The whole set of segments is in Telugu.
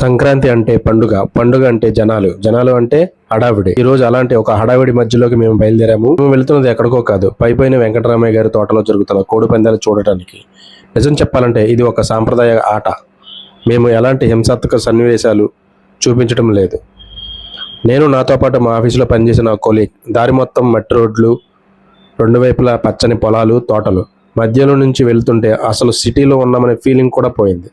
సంక్రాంతి అంటే పండుగ. పండుగ అంటే జనాలు. జనాలు అంటే హడావిడి. ఈ రోజు అలాంటి ఒక హడావిడి మధ్యలోకి మేము బయలుదేరాము. మేము వెళ్తున్నది ఎక్కడికో కాదు. పైపైన వెంకటరామయ్య గారి తోటలో జరుగుతున్న కోడి పందాలు చూడటానికి. నిజం చెప్పాలంటే ఇది ఒక సాంప్రదాయ ఆట. మేము ఎలాంటి హింసాత్మక సన్నివేశాలు చూపించడం లేదు. నేను నాతో పాటు మా ఆఫీసులో పనిచేసిన కొలీగ్ దారి మొత్తం మట్టి రోడ్లు రెండు వైపులా పచ్చని పొలాలు తోటలు. మధ్యలో నుంచి వెళ్తుంటే అసలు సిటీలో ఉన్నామనే ఫీలింగ్ కూడా పోయింది.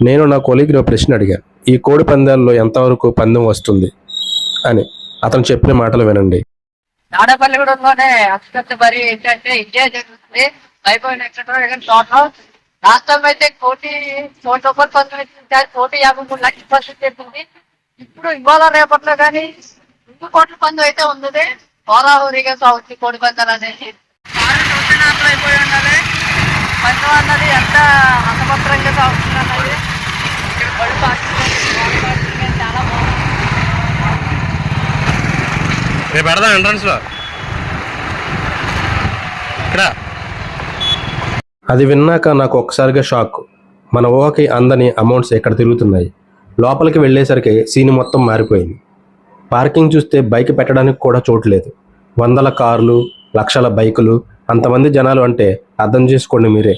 నేను నా కొలీగ్ని ప్రశ్న అడిగాను ఈ కోడి పందాల్లో ఎంతవరకు పందెం వస్తుంది? అని. అతను చెప్పిన మాటలు వినండి. తాడపల్లిగూడెంలోనే అత్యంత మరి ఏంటంటే ఇండియా జరుగుతుంది. అయిపోయిన ఎక్కడ రాష్ట్రం అయితే కోటి కోటి రూపాయలు పంతొమ్మిది కోటి యాభై మూడు లక్షల పర్సెంట్ చెప్పింది ఇప్పుడు ఇవాళ రేపట్లో కానీ రెండు కోట్ల పందు అయితే ఉంది హోరాహోరీగా సాగుతుంది కోడి పందాలు అనేది. అయిపోయి ఉండాలి అసమత్రంగా సాగుతుంది అన్నది ఇక్కడ బడి పార్టీ చాలా బాగుంది. రేపు పెడదాం ఎంట్రన్స్లో ఇక్కడ. అది విన్నాక నాకు ఒక్కసారిగా షాక్ మన ఊహకి అందని అమౌంట్స్ ఎక్కడ తిరుగుతున్నాయి? లోపలికి వెళ్ళేసరికి సీన్ మొత్తం మారిపోయింది. పార్కింగ్ చూస్తే బైక్ పెట్టడానికి కూడా చోటు లేదు. వందల కార్లు లక్షల బైకులు అంతమంది జనాలు అంటే అర్థం చేసుకోండి మీరే.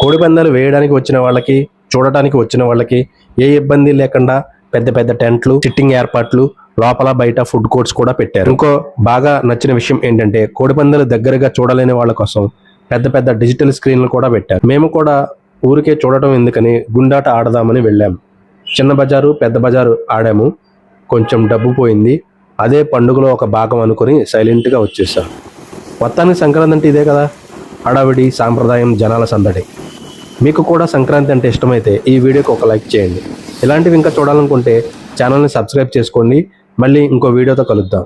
కోడి పందాలు వేయడానికి వచ్చిన వాళ్ళకి చూడటానికి వచ్చిన వాళ్ళకి ఏ ఇబ్బంది లేకుండా పెద్ద పెద్ద టెంట్లు సిట్టింగ్ ఏర్పాట్లు లోపల బయట ఫుడ్ కోర్ట్స్ కూడా పెట్టారు. ఇంకో బాగా నచ్చిన విషయం ఏంటంటే కోడిపందాలు దగ్గరగా చూడలేని వాళ్ళ కోసం పెద్ద పెద్ద డిజిటల్ స్క్రీన్లు కూడా పెట్టారు. మేము కూడా ఊరికే చూడటం ఎందుకని గుండాట ఆడదామని వెళ్ళాము చిన్న బజారు పెద్ద బజారు ఆడాము. కొంచెం డబ్బు పోయింది. అదే పండుగలో ఒక భాగం అనుకుని సైలెంట్గా వచ్చేసాం. మొత్తానికి సంక్రాంతి అంటే ఇదే కదా. హడావిడి సాంప్రదాయం జనాల సందడి. మీకు కూడా సంక్రాంతి అంటే ఇష్టమైతే ఈ వీడియోకి ఒక లైక్ చేయండి. ఇలాంటివి ఇంకా చూడాలనుకుంటే ఛానల్ని సబ్స్క్రైబ్ చేసుకోండి. మళ్ళీ ఇంకో వీడియోతో కలుద్దాం.